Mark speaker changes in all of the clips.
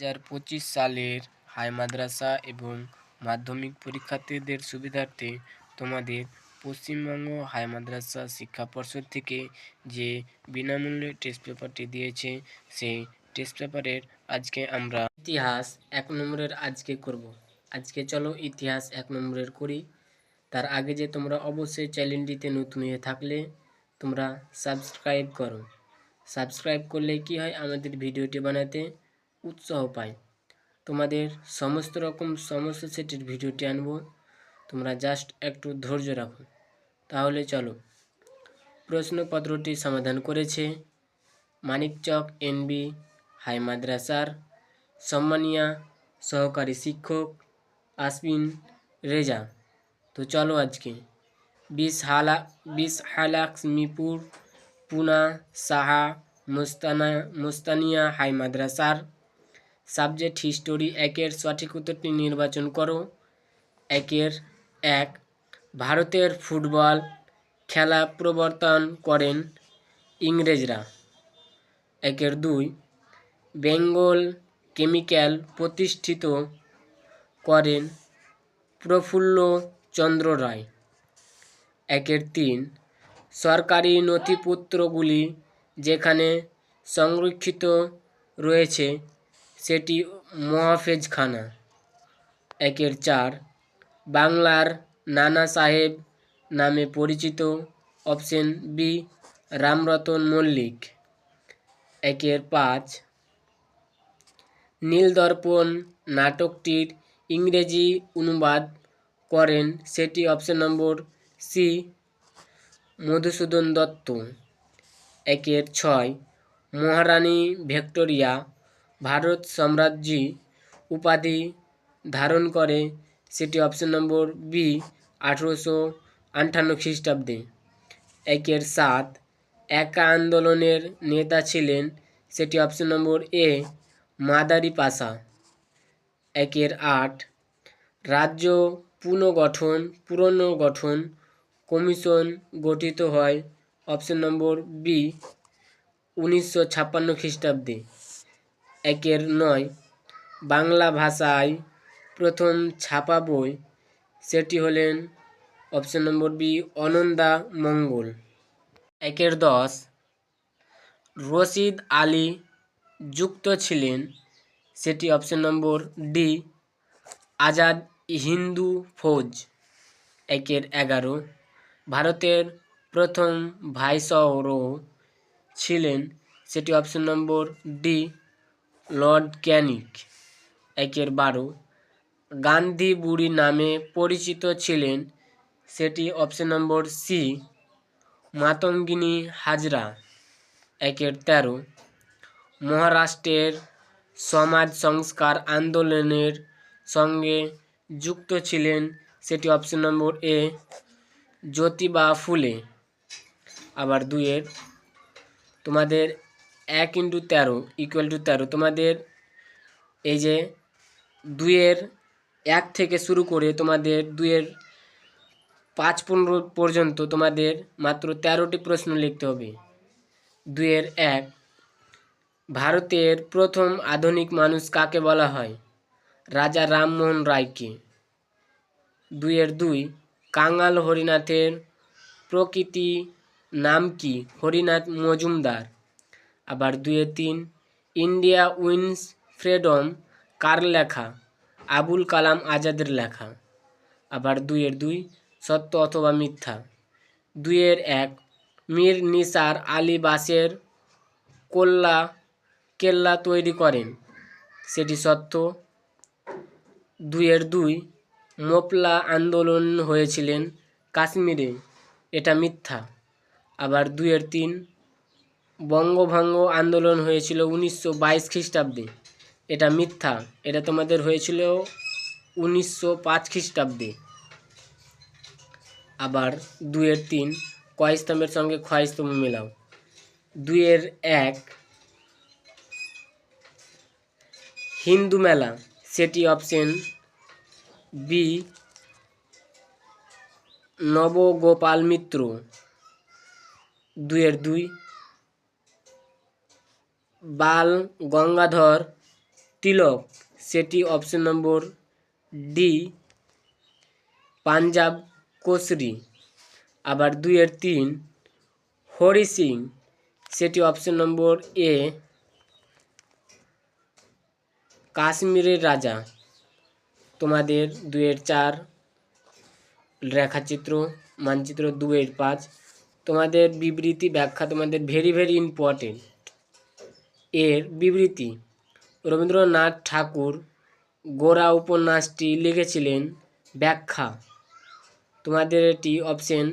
Speaker 1: হাজার পঁচিশ সালের হাই মাদ্রাসা এবং মাধ্যমিক পরীক্ষার্থীদের সুবিধার্থে তোমাদের পশ্চিমবঙ্গ হাই মাদ্রাসা শিক্ষা পর্ষদ থেকে যে বিনামূল্যে টেস্ট পেপারটি দিয়েছে, সেই টেস্ট পেপারের আজকে আমরা ইতিহাস এক নম্বরের আজকে করব। আজকে চলো ইতিহাস এক নম্বরের করি। তার আগে যে তোমরা অবশ্যই চ্যানেলটিতে নতুন হয়ে থাকলে তোমরা সাবস্ক্রাইব করো। সাবস্ক্রাইব করলে কি হয়? আমাদের ভিডিওটি বানাতে উৎসাহ পাই। তোমাদের সমস্ত রকম সমস্ত সেটের ভিডিওটি আনব। তোমরা জাস্ট একটু ধৈর্য রাখো। তাহলে চলো। প্রশ্নপত্রটি সমাধান করেছে মানিকচক এনবি হাই মাদ্রাসার সম্মানিয়া সহকারী শিক্ষক আসমিন রেজা। তো চলো আজকে। বিশ হালা, বিশ হালাক্সমিপুর পুনা, সাহা, মুস্তানা, মুস্তানিয়া হাই মাদ্রাসার সাবজেক্ট হিস্টোরি একের সঠিক উত্তরটি নির্বাচন করো। একের এক, ভারতের ফুটবল খেলা প্রবর্তন করেন ইংরেজরা। একের দুই, বেঙ্গল কেমিক্যাল প্রতিষ্ঠিত করেন প্রফুল্ল চন্দ্র রায়। একের তিন, সরকারি নথিপত্রগুলি যেখানে সংরক্ষিত রয়েছে সেটি মহাফেজখানা একের চার, বাংলার নানা সাহেব নামে পরিচিত অপশন বি রামরতন মল্লিক। একের পাঁচ, নীলদর্পণ নাটকটির ইংরেজি অনুবাদ করেন, সেটি option number C Madhusudan Dutta. একের ছয়, মহারানী ভিক্টোরিয়া ভারত সাম্রাজ্যী উপাধি ধারণ করে, সেটি অপশন নম্বর বি আঠেরোশো আটান্ন খ্রিস্টাব্দে। একের সাত, একা আন্দোলনের নেতা ছিলেন, সেটি অপশন নম্বর এ মাদারি পাশা। একের আট, রাজ্য পুনর্গঠন পুনর্গঠন কমিশন গঠিত হয় অপশন নম্বর বি উনিশশো ছাপ্পান্ন খ্রিস্টাব্দে। একের নয়। বাংলা ভাষায় প্রথম ছাপা বই। সেটি হলেন অপশন নম্বর বি, অনন্দা মঙ্গল। একের দশ। রশিদ আলী যুক্ত ছিলেন। সেটি option number D, Azad Hind Fauj. একের এগারো। ভারতের প্রথম ভাইসরো ছিলেন। সেটি option number D lord Canning একের বারো। গান্ধী বুড়ি নামে পরিচিত ছিলেন, সেটি option number C, Matangini Hazra একের তেরো। মহারাষ্ট্রের সমাজ সংস্কার আন্দোলনের সঙ্গে যুক্ত ছিলেন, সেটি অপশন নম্বর এ, জ্যোতিবা ফুলে। আবার দুইয়ের, তোমাদের এক ইন্টু তেরো ইকুয়াল টু তেরো। তোমাদের এই যে দুইয়ের এক থেকে শুরু করে তোমাদের দুইয়ের পাঁচ পনেরো পর্যন্ত তোমাদের মাত্র তেরোটি প্রশ্ন লিখতে হবে। দুইয়ের এক। ভারতের প্রথম আধুনিক মানুষ কাকে বলা হয়? রাজা রামমোহন রায়কে। দুইয়ের দুই। কাঙাল হরিনাথের প্রকৃতি নাম কি? হরিনাথ মজুমদার। আবার দুইয়ের তিন, ইন্ডিয়া উইন্স ফ্রিডম কার লেখা? আবুল কালাম আজাদের লেখা। আবার দুইয়ের দুই, সত্য অথবা মিথ্যা দুইয়ের এক, মীর নিসার আলী বাসের কোল্লা কেল্লা তৈরি করেন সেটি সত্য। দুইয়ের দুই, মোপলা আন্দোলন হয়েছিলেন কাশ্মীরে এটা মিথ্যা। আবার দুইয়ের তিন বঙ্গভঙ্গ আন্দোলন হয়েছিল উনিশশো বাইশ খ্রিস্টাব্দে। এটা মিথ্যা। এটা তোমাদের হয়েছিল উনিশশো পাঁচ খ্রিস্টাব্দে। আবার দুইয়ের তিন কয় স্তম্ভের সঙ্গে ক্ষয় স্তম্ভ মেলাও। দুইয়ের এক, হিন্দু মেলা, সেটি অপশন বি, নবগোপাল মিত্র। দুইয়ের দুই বাল, গঙ্গাধর, তিলক। সেটি option number D Punjab Kesari. আবার দুইয়ের তিন, হরি সিং। সেটি অপশন নম্বর এ কাশ্মীরের রাজা। তোমাদের দুয়ের চার রেখাচিত্র, মানচিত্র দুয়ের পাঁচ। তোমাদের বিবৃতি ব্যাখ্যা তোমাদের ভেরি ভেরি ইম্পর্টেন্ট এর বিবৃতি। রবীন্দ্রনাথ ঠাকুর গোরা উপন্যাসটি লিখেছিলেন ব্যাখ্যা। তোমাদের এটি অপশন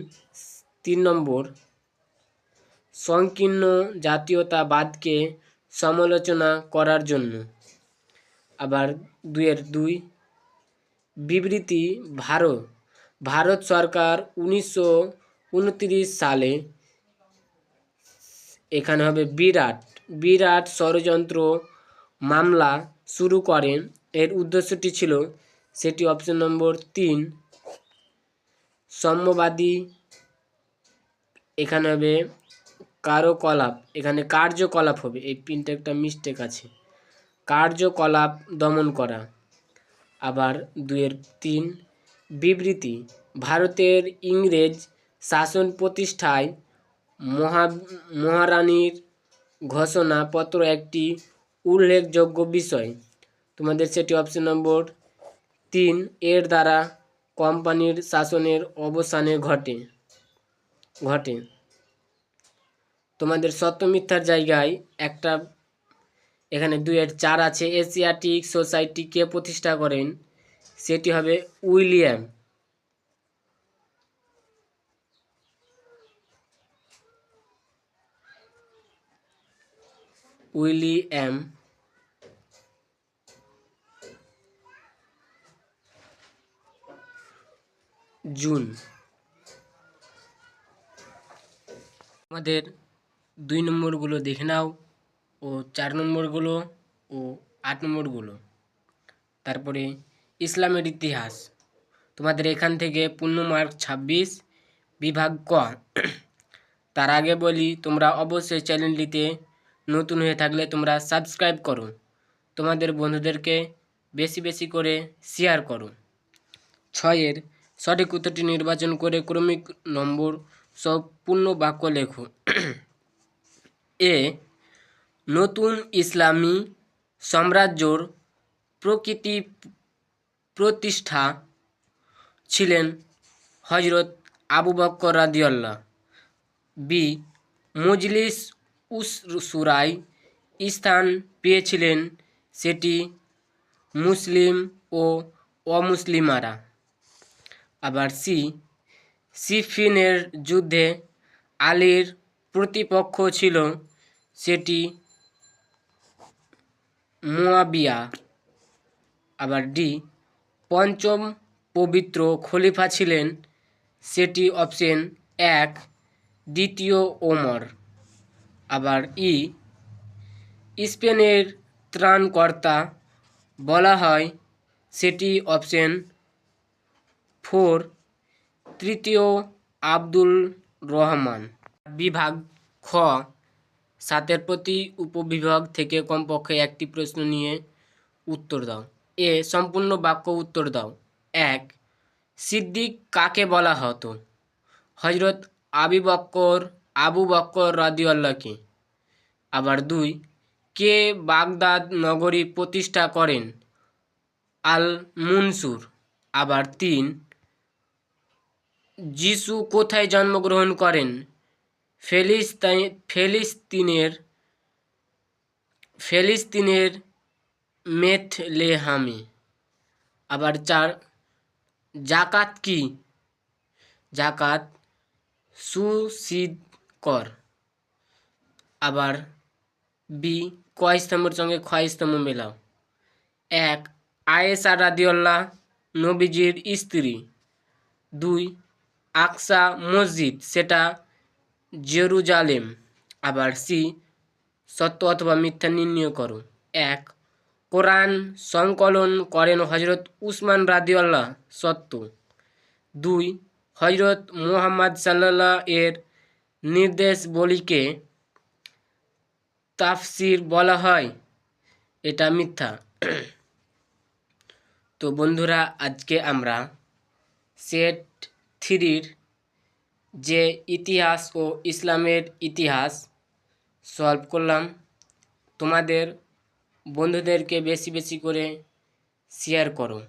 Speaker 1: তিন নম্বর। সংকীর্ণ জাতীয়তাবাদকে সমালোচনা করার জন্য। আবার দুইয়ের দুই। বিবৃতি ভারত ভারত সরকার উনিশশো উনত্রিশ সালে এখানে হবে বিরাট। বিরাট ষড়যন্ত্র মামলা শুরু করেন। এর উদ্দেশ্যটি ছিল, সেটি অপশন নম্বর তিন সাম্যবাদী এখানে হবে কার্যকলাপ, এখানে কার্যকলাপ হবে। এই পিনটা একটা মিস্টেক আছে। কার্যকলাপ দমন করা। আবার দুয়ের তিন, বিবৃতি, ভারতের ইংরেজ শাসন প্রতিষ্ঠায় মহা মহারানীর ঘোষণাপত্র একটি উল্লেখযোগ্য বিষয়। তোমাদের সেটি অপশন নম্বর তিন এর দ্বারা কোম্পানির শাসনের অবসানে ঘটে। ঘটে। তোমাদের সত্য মিথ্যার জায়গায় একটা, এখানে দুইয়ের চার আছে। এশিয়াটিক সোসাইটি কে প্রতিষ্ঠা করেন, সেটি হবে উইলিয়াম। William June. আমাদের দুই নম্বরগুলো দেখে নাও, ও চার নম্বরগুলো, ও আট নম্বরগুলো। তারপরে ইসলামের ইতিহাস। তোমাদের এখান থেকে পূর্ণ মার্ক ছাব্বিশ, বিভাগ ক। তার আগে বলি, তোমরা অবশ্যই চ্যানেলটিতে নতুন হয়ে থাকলে তোমরা সাবস্ক্রাইব করো। তোমাদের বন্ধুদেরকে বেশি বেশি করে শেয়ার করো। ছয়ের সঠিক উত্তরটি নির্বাচন করে ক্রমিক নম্বর সব পূর্ণ বাক্য লেখো। এ, নতুন ইসলামী সাম্রাজ্যর প্রকৃতি প্রতিষ্ঠা ছিলেন হজরত আবু বক্কর রাদিয়াল্লাহ বি, মজলিস উস সুরাই স্থান পেয়েছিলেন সেটি মুসলিম ও অমুসলিমারা। আবার সি, সিফিনের যুদ্ধে আলীর প্রতিপক্ষ ছিল সেটি মুয়াবিয়া। আবার ডি, পঞ্চম পবিত্র খলিফা ছিলেন সেটি অপশন এক, দ্বিতীয় ওমর। আবার ই, স্পেনের ত্রাণকর্তা বলা হয় সেটি অপশন ফোর, তৃতীয় আব্দুল রহমান। বিভাগ খ, সাতের প্রতি উপবিভাগ থেকে কমপক্ষে একটি প্রশ্ন নিয়ে উত্তর দাও। এ সম্পূর্ণ বাক্য উত্তর দাও। এক, সিদ্দিক কাকে বলা হতো? হজরত আবি বক্কর, আবু বক্কর রাদিউল্লাহকে আবার দুই, কে বাগদাদ নগরী প্রতিষ্ঠা করেন? আল মুনসুর আবার তিন, যিশু কোথায় জন্মগ্রহণ করেন? ফেলিস্তাই, ফেলিস্তিনের ফেলিস্তিনের মেথলেহামে। আবার চার, জাকাত কি? জাকাত সুসিদ কর আবার বি, কয় স্তম্ভের সঙ্গে ক্ষয় স্তম্ভ মেলাও? এক আয়েসা রাদিউল্লাহ নবীজির স্ত্রী। দুই, আকসা মসজিদ, সেটা জেরুজালেম। আবার সি, সত্য অথবা মিথ্যা নির্ণয় করো। এক, কোরআন সংকলন করেন হজরত উসমান রাদিউল্লাহ সত্য। দুই হজরত মুহাম্মদ সাল্লাল্লাহ এর নির্দেশ বলিকে তাফসির বলা হয়, এটা মিথ্যা। তো বন্ধুরা, আজকে আমরা সেট থ্রির যে ইতিহাস ও ইসলামের ইতিহাস সলভ করলাম। তোমাদের বন্ধুদেরকে বেশি বেশি করে শেয়ার করো।